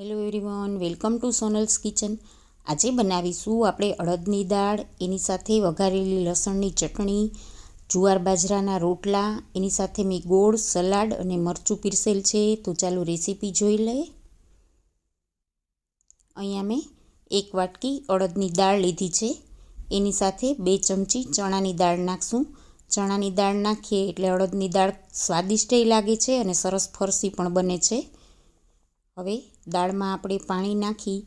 Hello everyone welcome to Sonal's kitchen આજે બનાવીશું આપણે અડદની દાળ, એની સાથે વઘારેલી લસણની ચટણી, જુવાર બાજરાના રોટલા, એની સાથે મેં ગોળ, સલાડ અને મરચું પીરસેલ છે, તો ચાલો રેસીપી જોઈ લઈએ. અહીંયા મેં એક વાટકી અડદની દાળ લીધી છે. એની સાથે બે ચમચી ચણાની દાળ નાખશું. ચણાની દાળ નાખીએ એટલે અડદની દાળ સ્વાદિષ્ટ લાગે છે અને સરસ ફરસી પણ બને છે. હવે દાળમાં આપણે પાણી નાખી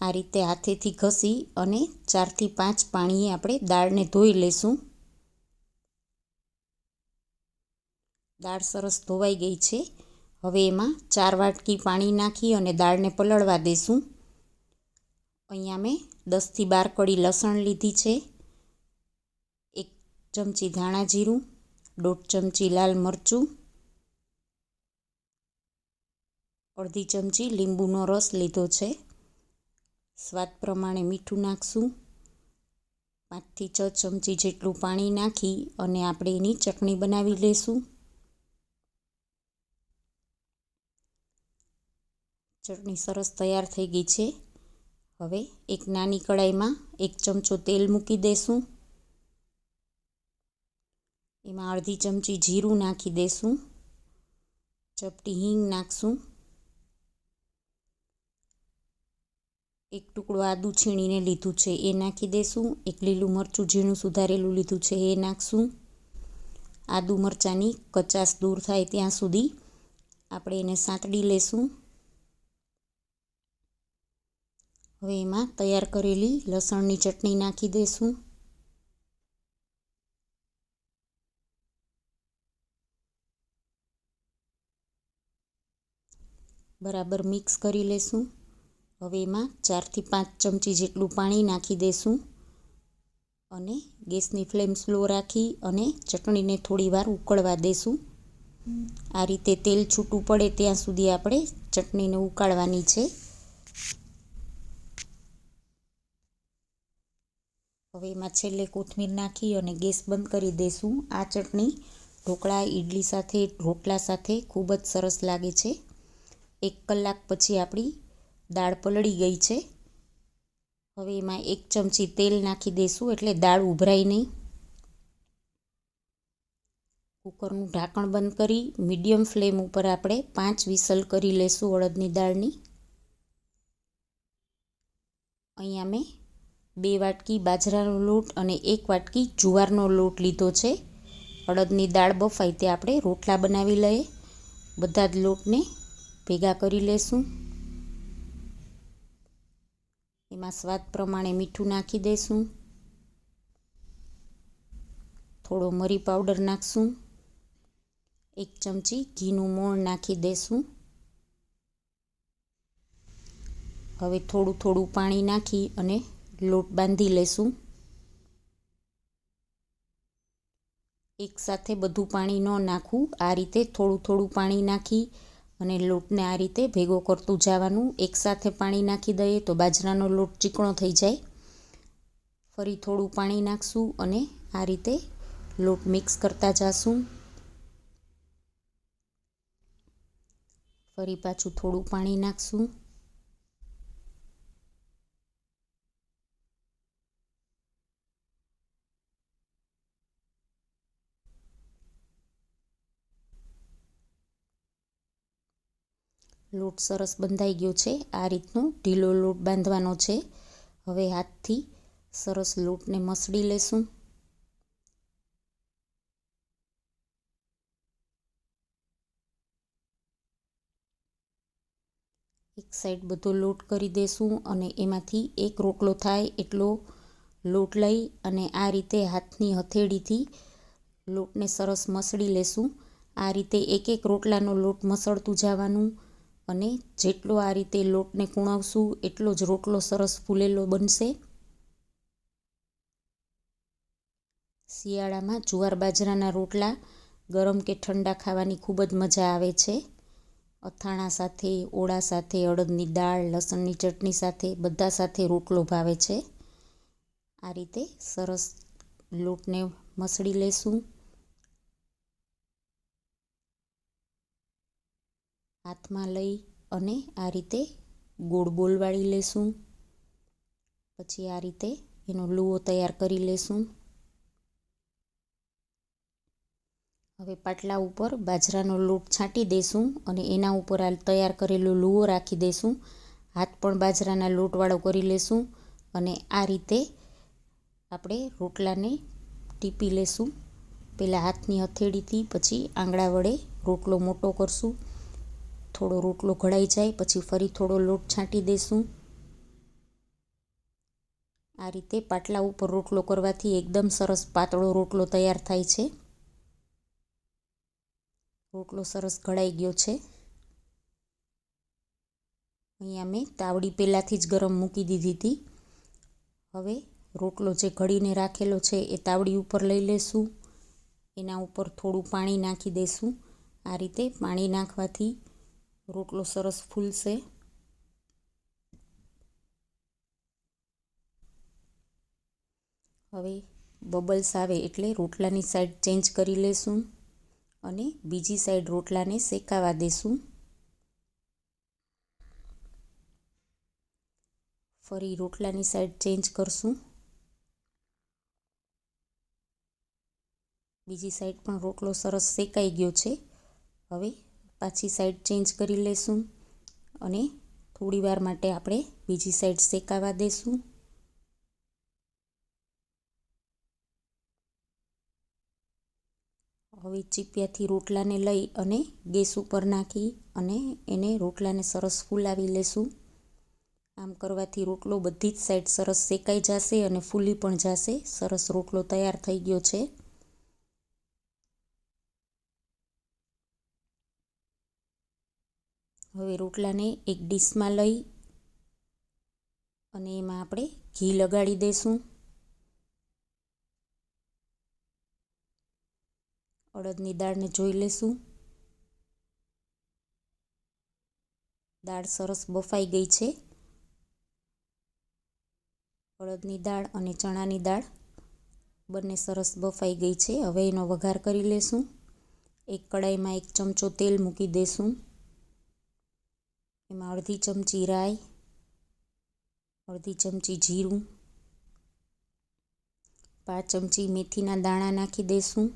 આ રીતે હાથેથી ઘસી અને ચારથી પાંચ પાણીએ આપણે દાળને ધોઈ લેશું. દાળ સરસ ધોવાઈ ગઈ છે. હવે એમાં ચાર વાટકી પાણી નાખી અને દાળને પલળવા દેશું. અહીંયા મેં દસથી બાર કળી લસણ લીધી છે. એક ચમચી ધાણા જીરું, દોઢ ચમચી લાલ મરચું અડધી ચમચી લીંબુનો રસ લીધો છે. સ્વાદ પ્રમાણે મીઠું નાખશું. પાંચથી છ ચમચી જેટલું પાણી નાખી અને આપણે એની ચટણી બનાવી લઈશું ચટણી સરસ તૈયાર થઈ ગઈ છે. હવે એક નાની કડાઈમાં એક ચમચો તેલ મૂકી દઈશું એમાં અડધી ચમચી જીરું નાખી દઈશું ચપટી હિંગ નાખશું. એક ટુકડો આદું છીણીને લીધું છે. એ નાખી દઈશું એક લીલું મરચું ઝીણું સુધારેલું લીધું છે. એ નાખશું. આદુ મરચાંની કચાશ દૂર થાય ત્યાં સુધી આપણે એને સાંતળી લેશું. હવે એમાં તૈયાર કરેલી લસણની ચટણી નાખી દઈશું બરાબર મિક્સ કરી લેશું. હવે એમાં ચારથી પાંચ ચમચી જેટલું પાણી નાખી દઈશું અને ગેસની ફ્લેમ સ્લો રાખી અને ચટણીને થોડી વાર ઉકળવા દઈશું આ રીતે તેલ છૂટું પડે ત્યાં સુધી આપણે ચટણીને ઉકાળવાની છે. હવે એમાં છેલ્લે કોથમીર નાખી અને ગેસ બંધ કરી દઈશું આ ચટણી ઢોકળા ઇડલી સાથે, રોટલા સાથે ખૂબ જ સરસ લાગે છે. એક કલાક પછી આપણી દાળ પલળી ગઈ છે. હવે એમાં એક ચમચી તેલ નાખી દઈશું એટલે દાળ ઉભરાય નહીં. કુકરનું ઢાંકણ બંધ કરી મીડિયમ ફ્લેમ ઉપર આપણે પાંચ વિસલ કરી લેશું અડદની દાળની. અહીંયા મેં બે વાટકી બાજરાનો લોટ અને એક વાટકી જુવારનો લોટ લીધો છે. અડદની દાળ બફાય તે આપણે રોટલા બનાવી લઈએ. બધા જ લોટને ભેગા કરી લેશું. એમાં સ્વાદ પ્રમાણે મીઠું નાખી દઈશું થોડો મરી પાવડર નાખશું. એક ચમચી ઘીનું મોણ નાખી દઈશું હવે થોડું થોડું પાણી નાખી અને લોટ બાંધી લેશું. એકસાથે બધું પાણી ન નાખવું. આ રીતે થોડું થોડું પાણી નાખી અને લોટને આ રીતે ભેગો કરતું જવાનું એકસાથે પાણી નાખી દઈએ તો બાજરાનો લોટ ચીકણો થઈ જાય. ફરી થોડું પાણી નાખશું અને આ રીતે લોટ મિક્સ કરતા જાશું. ફરી પાછું થોડું પાણી નાખશું. લોટ સરસ બંધાઈ ગયો છે. આ રીતનો ઢીલો લોટ બાંધવાનો છે. હવે હાથથી સરસ લોટને મસળી લેશું. એક સાઈડ બધો લોટ કરી દેશું અને એમાંથી એક રોટલો થાય એટલો લોટ લઈ અને આ રીતે હાથની હથેળીથી લોટને સરસ મસળી લેશું. આ રીતે એક એક રોટલાનો લોટ મસળતું જવાનું અને જેટલો આ રીતે લોટને કૂણવશું, એટલો જ રોટલો સરસ ફૂલેલો બનશે. શિયાળામાં જુવાર બાજરાના રોટલા ગરમ કે ઠંડા ખાવાની ખૂબ જ મજા આવે છે. અથાણા સાથે, ઓળા સાથે, અડદની દાળ, લસણની ચટણી સાથે બધા સાથે રોટલો ભાવે છે. આ રીતે સરસ લોટને મસળી લેશું. હાથમાં લઈ અને આ રીતે ગોળ બોલ વાળી લેશું. પછી આ રીતે એનો લુઓ તૈયાર કરી લેશું. હવે પાટલા ઉપર બાજરાનો લોટ છાંટી દેશું અને એના ઉપર આ તૈયાર કરેલો લુઓ રાખી દેશું. હાથ પણ બાજરાના લોટવાળો કરી લેશું અને આ રીતે આપણે રોટલાને ટીપી લેશું. પહેલાં હાથની હથેળીથી, પછી આંગળા વડે રોટલો મોટો કરશું. થોડો રોટલો ઘડાઈ જાય, પછી ફરી થોડો લોટ છાંટી દઈશું આ રીતે પાટલા ઉપર રોટલો કરવાથી એકદમ સરસ પાતળો રોટલો તૈયાર થાય છે. રોટલો સરસ ઘડાઈ ગયો છે. અહીંયા મેં તાવડી પહેલાંથી જ ગરમ મૂકી દીધી હતી. હવે રોટલો જે ઘડીને રાખેલો છે એ તાવડી ઉપર લઈ લેશું. એના ઉપર થોડું પાણી નાખી દઈશું આ રીતે પાણી નાખવાથી રોટલો સરસ ફૂલશે. હવે બબલ્સ આવે એટલે રોટલાની સાઈડ ચેન્જ કરી લેશું અને બીજી સાઈડ રોટલાને શેકાવા દેશું. ફરી રોટલાની સાઈડ ચેન્જ કરશું. બીજી સાઈડ પણ રોટલો સરસ શેકાઈ ગયો છે. હવે પાછી સાઈડ ચેન્જ કરી લેશું અને થોડી વાર માટે આપણે બીજી સાઈડ શેકાવા દેશું. હવે ચીપિયાથી રોટલાને લઈ અને ગેસ ઉપર નાખી અને એને રોટલાને સરસ ફૂલાવી લેશું. આમ કરવાથી રોટલો બધી જ સાઈડ સરસ શેકાઈ જશે અને ફૂલી પણ જશે. સરસ રોટલો તૈયાર થઈ ગયો છે. હવે રોટલાને એક ડીશમાં લઈ અને એમાં આપણે ઘી લગાડી દઈશું અડદની દાળને જોઈ લેશું. દાળ સરસ બફાઈ ગઈ છે. અડદની દાળ અને ચણાની દાળ બંને સરસ બફાઈ ગઈ છે. હવે એનો વઘાર કરી લેશું. એક કડાઈમાં એક ચમચો તેલ મૂકી દેશું. એમાં અડધી ચમચી રાઈ, અડધી ચમચી જીરું, પાંચ ચમચી મેથીના દાણા નાખી દઈશું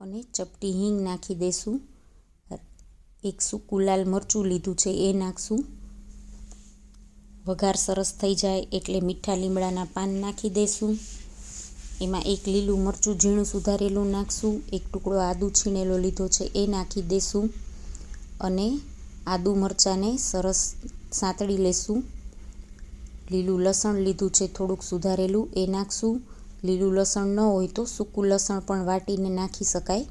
અને ચપટી હિંગ નાખી દઈશું એક સૂકું લાલ મરચું લીધું છે એ નાખશું. વઘાર સરસ થઈ જાય એટલે મીઠા લીમડાના પાન નાખી દઈશું એમાં એક લીલું મરચું ઝીણું સુધારેલું નાખશું. એક ટુકડો આદુ છીણેલો લીધો છે એ નાખી દઈશું અને આદુ મરચાંને સરસ સાંતળી લેશું. લીલું લસણ લીધું છે થોડુંક સુધારેલું. એ નાખશું. લીલું લસણ ન હોય તો સૂકું લસણ પણ વાટીને નાખી શકાય.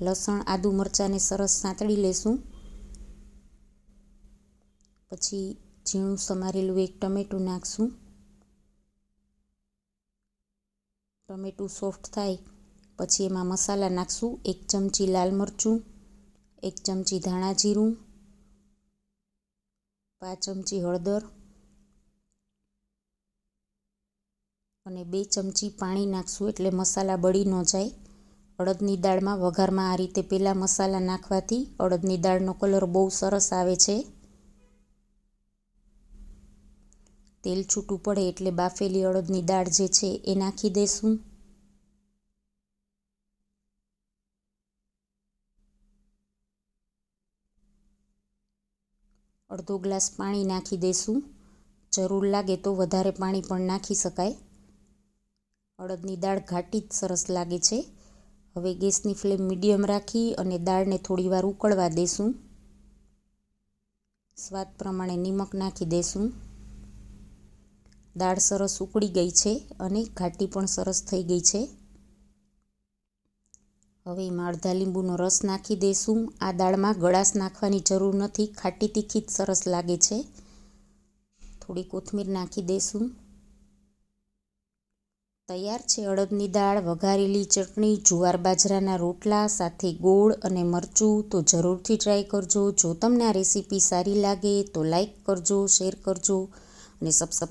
લસણ, આદુ મરચાંને સરસ સાંતળી લેશું. પછી ઝીણું સમારેલું એક ટમેટું નાખશું. ટમેટું સોફ્ટ થાય. પછી એમાં મસાલા નાખશું. એક ચમચી લાલ મરચું. એક ચમચી ધાણા જીરું, પાંચ ચમચી હળદર અને બે ચમચી પાણી નાખશું એટલે મસાલા બળી ન જાય. અડદની દાળમાં વઘારમાં આ રીતે પહેલાં મસાલા નાખવાથી અડદની દાળનો કલર બહુ સરસ આવે છે. તેલ છૂટું પડે એટલે બાફેલી અડદની દાળ જે છે એ નાખી દઈશું અડધો ગ્લાસ પાણી નાખી દઈશું જરૂર લાગે તો વધારે પાણી પણ નાખી શકાય. અડદની દાળ ઘાટી જ સરસ લાગે છે. હવે ગેસની ફ્લેમ મીડિયમ રાખી અને દાળને થોડીવાર ઉકળવા દઈશું સ્વાદ પ્રમાણે નિમક નાખી દઈશું દાળ સરસ ઉકળી ગઈ છે અને ઘાટી પણ સરસ થઈ ગઈ છે. હવે અડધા લીંબુનો રસ નાખી દઈશું આ દાળમાં ગળાશ નાખવાની જરૂર નથી. ખાટી તીખી જ સરસ લાગે છે. થોડી કોથમીર નાખી દઈશું તૈયાર છે અડદની દાળ, વઘારેલી ચટણી, જુવાર બાજરાના રોટલા, સાથે ગોળ અને મરચું. તો જરૂરથી ટ્રાય કરજો. જો તમને આ રેસીપી સારી લાગે તો લાઈક કરજો, શેર કરજો અને સબસ્ક્રાઈબ